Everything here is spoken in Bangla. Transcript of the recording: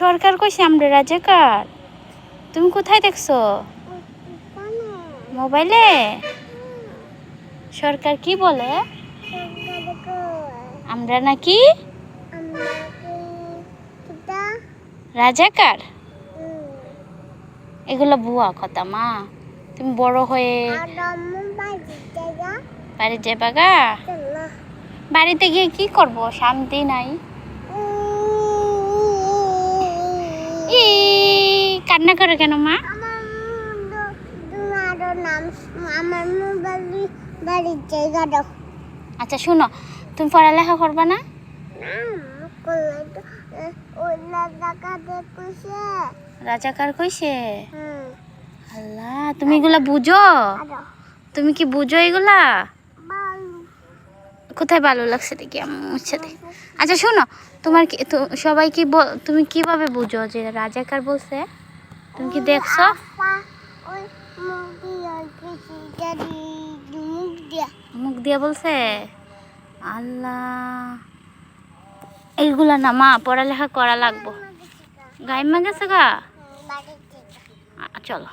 সরকার কইছে আমরা রাজাকার। তুমি কোথায় দেখছ? মোবাইলে? সরকার কি বলে? আমরা নাকি রাজাকার? এগুলো ভুয়া কথা মা। তুমি বড় হয়ে বাড়ি জায়গা বাড়ি যাবা গা চলো বাড়িতে গিয়ে কি করব? শান্তি নাই। ই কান্না করে কেন মা? আচ্ছা শুনো তুমি পড়ালেখা করবা না? রাজাকার কইছে? আল্লাহ তুমি এগুলা বুঝো? তুমি কি বুঝো এগুলা? কোথায় ভালো লাগছে দেখি আমার সাথে। আচ্ছা শোনো, তোমার কি তো- সবাই কি তুমি কীভাবে বুঝো যে রাজাকার বলছে? তুমি কি দেখছ? মুখ দিয়ে বলছে? আল্লাহ। এইগুলা না, মা, পড়ালেখা করা লাগবো। গাইমা গেছে গা? চলো।